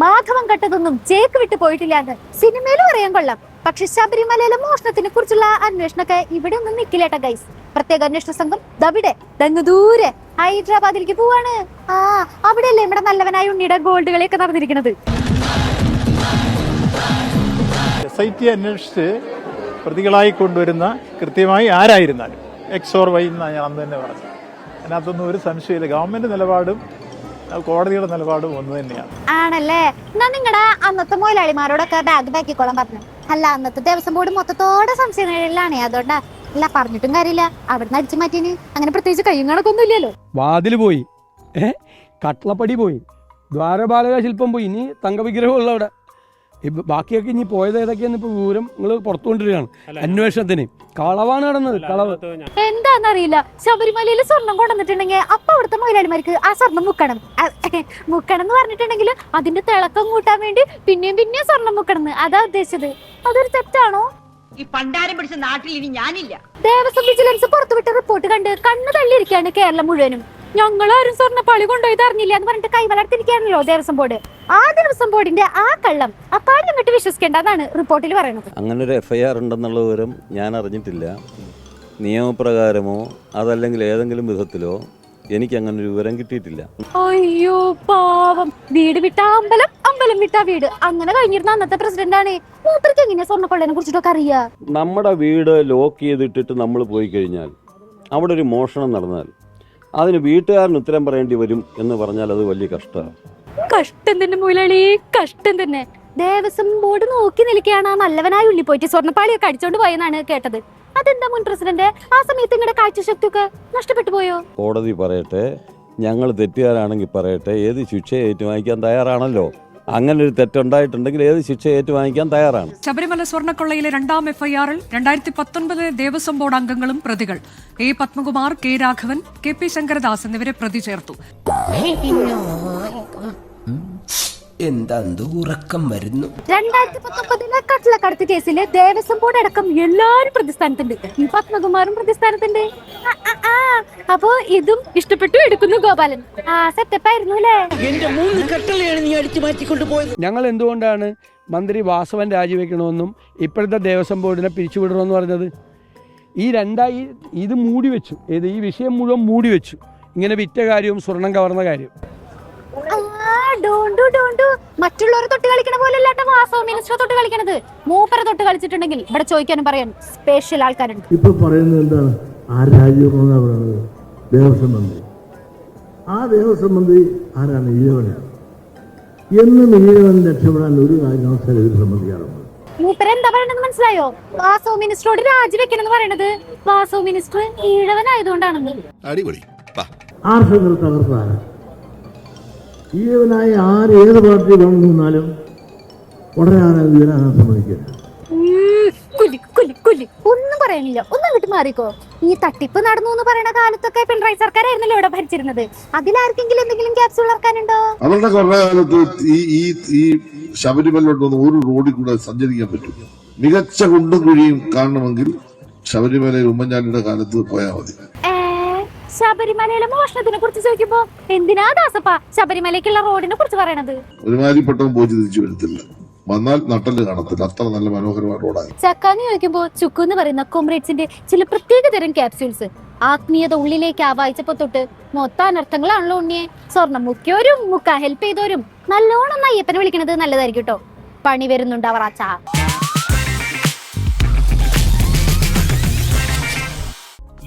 മാധവം കട്ടതൊന്നും Jake വിട്ടു പോയിട്ടില്ല എന്ന് സിനിമയിലും അറിയാൻ കൊള്ളാം. പക്ഷെ ശബരിമലയിലെ മോഷണത്തിനെ കുറിച്ചുള്ള അന്വേഷണമൊക്കെ ഇവിടെ ഒന്നും നിക്കില്ലേട്ട ഗൈസ് പ്രത്യേക അന്വേഷണ സംഘം ദവിടെ ദങ്ങ് ദൂരെ ഹൈദരാബാദിലേക്ക് പോവാണ്. ആ അവിടെയല്ലേ ഇവിടെ നല്ലവനായ ഉണ്ണിയുടെ ഗോൾഡ് കളിയൊക്കെ നടന്നിരിക്കുന്നത് അന്വേഷിച്ച് പ്രതികളായി കൊണ്ടുവരുന്ന കൃത്യമായി ആരായിരുന്നാലും. എക്സ് ഓർ വൈ എന്നാണ് ഞാൻ അന്ന് തന്നെ പറഞ്ഞത്. അതിനകത്തൊന്നും ഒരു സംശയമില്ല ഗവൺമെന്റ് നിലപാടും കോടതിയുടെ നിലപാടും ഒന്ന് തന്നെയാണ്. ആണല്ലേ? എന്നാ നിങ്ങളുടെ അന്നത്തെ മുതലാളിമാരോടൊക്കെ ബാഗ് ബാക്കിക്കോളാൻ പറഞ്ഞു. അല്ല അന്നത്തെ ദിവസം ബോർഡ് മൊത്തത്തോടെ സംശയങ്ങളിലാണ്. അതുകൊണ്ടാ അല്ല പറഞ്ഞിട്ടും കാര്യമില്ല. അവിടുന്ന് അടിച്ചു മാറ്റിന്. അങ്ങനെ പ്രത്യേകിച്ച് കയ്യും കണക്കൊന്നും ഇല്ലല്ലോ. വാതിൽ പോയി. ഏ? കട്ട്ളപ്പടി പോയി. ദ്വാരപാലക ശില്പം പോയി. ഇനി തങ്കവിഗ്രഹമുള്ള അവിടെ. ഇപ്പൊ ബാക്കിയൊക്കെ ഇനി പോയത് ഏതൊക്കെയാന്ന് ഇപ്പൊ വിവരം നിങ്ങൾ പുറത്തുകൊണ്ടിരിക്കുകയാണ് അന്വേഷണത്തിന്. കളവാണ് നടന്നത് കളവ്. എന്താന്നറിയില്ല. ശബരിമലയിൽ സ്വർണം കൊണ്ടുവന്നിട്ടുണ്ടെങ്കിൽ അപ്പൊ അവിടുത്തെ മുതലാളിമാർക്ക് ആ സ്വർണം മുക്കണം. മുക്കണം എന്ന് പറഞ്ഞിട്ടുണ്ടെങ്കിൽ അതിന്റെ തിളക്കം കൂട്ടാൻ വേണ്ടി പിന്നെയും പിന്നെയും സ്വർണം മുക്കണം അതാ ഉദ്ദേശിച്ചത്. അതൊരു തെറ്റാണോ? ഈ പണ്ടാരം പിടിച്ച നാട്ടിൽ ഇനി ഞാനില്ല. ദേവസ്വം വിജിലൻസ് പുറത്തുവിട്ട റിപ്പോർട്ട് കണ്ട് കണ്ണു തള്ളിയിരിക്കുകയാണ് കേരളം മുഴുവനും. ഞങ്ങളാരും പളി കൊണ്ടുപോയി അറിഞ്ഞില്ല എന്ന് പറഞ്ഞിട്ട് കൈവലർത്തിരിക്കുകയാണല്ലോ ദേവസ്വം ബോർഡ്. ആ ദിവസം ബോർഡിന്റെ ആ കള്ളം അപ്പാടം വിട്ട് വിശ്വസിക്കേണ്ട എന്നാണ് റിപ്പോർട്ടിൽ പറയുന്നത്. അങ്ങനെ ഒരു എഫ്ഐആർ ഉണ്ടെന്നുള്ള വിവരം ഞാൻ അറിഞ്ഞിട്ടില്ല. നിയമപ്രകാരമോ അതല്ലെങ്കിൽ ഏതെങ്കിലും വിധത്തിലോ എനിക്ക് അങ്ങനെ ഒരു വിവരം കിട്ടിയിട്ടില്ല. അയ്യോ പാവം. വീട് വിട്ട അമ്പലം അമ്പലം വിട്ട വീട്. അങ്ങനെ കഴിഞ്ഞിരുന്ന അന്നത്തെ പ്രസിഡന്റ് ആണ്. മൂപ്പർക്ക് എങ്ങനെയാ സ്വർണക്കൊള്ളനെ കുറിച്ചിട്ടൊക്കെ അറിയാ? നമ്മുടെ വീട് ലോക്ക് ചെയ്തിട്ടിട്ട് നമ്മൾ പോയി കഴിഞ്ഞാൽ അവിടെ ഒരു മോഷണം നടന്നാൽ അതിന് വീട്ടുകാരന് ഉത്തരം പറയേണ്ടി വരും എന്ന് പറഞ്ഞാൽ അത് വലിയ കഷ്ടമാണ്. കഷ്ടം തന്നെ മുതലാളി കഷ്ടം തന്നെ. ദേവസ്വം ബോർഡ് നോക്കി നിൽക്കുകയാണ് ആ നല്ലവനായ ഉള്ളി പോയിട്ട് സ്വർണപ്പാളിയൊക്കെ അടിച്ചോണ്ട് പോയെന്നാണ് കേട്ടത്. അതെന്താ മുൻ പ്രസിഡന്റ്? ആ സമയത്ത് നിങ്ങളുടെ കാഴ്ചശക്തിയൊക്കെ നഷ്ടപ്പെട്ടു പോയോ? കോടതി പറയട്ടെ ഞങ്ങൾ തെറ്റുകാരാണെങ്കിൽ പറയട്ടെ ഏത് ശിക്ഷ ഏറ്റുവാങ്ങിക്കാൻ തയ്യാറാണല്ലോ? അങ്ങനെ ഒരു തെറ്റുണ്ടായിട്ടുണ്ടെങ്കിൽ ഏത് ശിക്ഷ ഏറ്റുവാങ്ങിക്കാൻ തയ്യാറാണ്? ശബരിമല സ്വർണക്കൊള്ളയിലെ രണ്ടാം എഫ്ഐആറിൽ രണ്ടായിരത്തി പത്തൊൻപത് ദേവസ്വം ബോർഡ് അംഗങ്ങളും പ്രതികൾ. A Padmakumar K Raghavan K P Sankaradas എന്നിവരെ പ്രതി ചേർത്തു. എന്താ ഉറക്കം വരുന്നു? രണ്ടായിരത്തി പത്തൊമ്പതിലെ കട്ടിലക്കടത്ത് കേസിൽ ദേവസ്വം ബോർഡ് അടക്കം എല്ലാരും പ്രതിസ്ഥാനത്തുണ്ട്. ഈ പത്മകുമാറും പ്രതിസ്ഥാനത്തുണ്ട്. അപ്പോ ഇതും ഇഷ്ടപ്പെട്ടു എടുക്കുന്നു ഗോപാലൻ. ആ സെറ്റപ്പ് ആയിരുന്നു അല്ലേ? എന്റെ മൂന്ന് കട്ടളയാണ് നീ അടിച്ചു മാറ്റിക്കൊണ്ട് പോയത്. ഞങ്ങൾ എന്തുകൊണ്ടാണ് മന്ത്രി വാസവൻ രാജിവെക്കണമെന്നും ഇപ്പോഴത്തെ ദേവസ്വം ബോർഡിനെ പിരിച്ചുവിടണമെന്ന് പറഞ്ഞത്? ഈ രണ്ടായി ഇത് മൂടി വെച്ചു. ഇത് ഈ വിഷയം മുഴുവൻ മൂടി വെച്ചു. ഇങ്ങനെ വിറ്റ കാര്യവും സ്വർണം കവർന്ന കാര്യം. ആ, ഡോണ്ടു ഡോണ്ടു മറ്റുള്ളവരെ തൊട്ട് കളിക്കണ പോലെ അല്ലാട്ട വാസവ മിനിസ്റ്റർ തൊട്ട് കളിക്കണത്. മൂപ്പര തൊട്ട് കളിച്ചിട്ടുണ്ടെങ്കിൽ ഇവിടെ ചോദിക്കാനും പറയാൻ സ്പെഷ്യൽ ആൾക്കാരുണ്ട്. ഇപ്പൊ പറയുന്നത് എന്താണ്? ആ രാജ്യമെന്നാണ് പറയുന്നത് ദേവസ്വം മന്ത്രി. ആ ദേവസ്വം മന്ത്രി ആരാണ്? ഈഴവനാണ്. എന്നും ഈഴവൻ രക്ഷപ്പെടാൻ ഒരു കാരണവശാലും ഇത് സംബന്ധിക്കാറുണ്ട് മൂപ്പര് എന്താ പറയണെന്ന് മനസ്സിലായോ? വാസോ മിനിസ്റ്ററോട് രാജിവെക്കണെന്ന് പറയണത് വാസോ മിനിസ്റ്റർ ഈഴവനായതുകൊണ്ടാണെന്ന്. അടിപൊളി. വാ. ആർഷങ്ങൾ തകർത്താര ഈഴവനായ ആര് ഏത് പാർട്ടി വന്നു നിന്നാലും ഉടനെ വീരാൻ സമ്മതിക്കില്ല ഒന്നും പറയാനില്ല ഒന്നും അങ്ങോട്ട് മാറിക്കോ. ഈ തട്ടിപ്പ് നടന്നു എന്ന് പറയുന്ന കാലത്തൊക്കെ പിണറായി സർക്കാരായിരുന്നല്ലോ ഇവിടെ ഭരിച്ചിരുന്നത്. അതിലാർക്കെങ്കിലും എന്തെങ്കിലും ക്യാപ്സ്യൂൾ വളർക്കാനുണ്ടോ അവരുടെ കൊറേ കാലത്ത് ഈ ഈ ഈ ശബരിമലോട്ട് ഒരു റോഡിൽ കൂടെ സഞ്ചരിക്കാൻ പറ്റും. മികച്ച കുണ്ടും കുഴിയും കാണണമെങ്കിൽ ശബരിമല ഉമ്മൻചാണ്ടിയുടെ കാലത്ത് പോയാൽ മതി. ശബരിമലയിലെ മോഷണത്തിനെ കുറിച്ച് ചോദിക്കുമ്പോ എന്തിനാ ദാസപ്പ ശബരിമലയ്ക്കുള്ള റോഡിനെ കുറിച്ച് പറയണത്? ഒരുമാതിരിപ്പെട്ടവൻ പോയി തിരിച്ചു വരത്തില്ല. വന്നാൽ നട്ടൽ കാണത്തില്ല. അത്ര നല്ല മനോഹരമായ റോഡായി. ചക്കാന്ന് ചോദിക്കുമ്പോ ചുക്കു എന്ന് പറയുന്ന കോംറേഡ്സിന്റെ ചില പ്രത്യേക തരം ക്യാപ്സ്യൂൾസ്. ആത്മീയത ഉള്ളിലേക്ക് ആവാഹിച്ചപ്പോ തൊട്ട് മൊത്ത അനർത്ഥങ്ങളാണല്ലോ ഉണ്ണിയെ. സ്വർണം മുക്കിയവരും മുക്ക ഹെൽപ്പ് ചെയ്തവരും നല്ലോണം അയ്യപ്പനെ വിളിക്കണത് നല്ലതായിരിക്കും കേട്ടോ പണി വരുന്നുണ്ട് അവർ ആച്ചാ.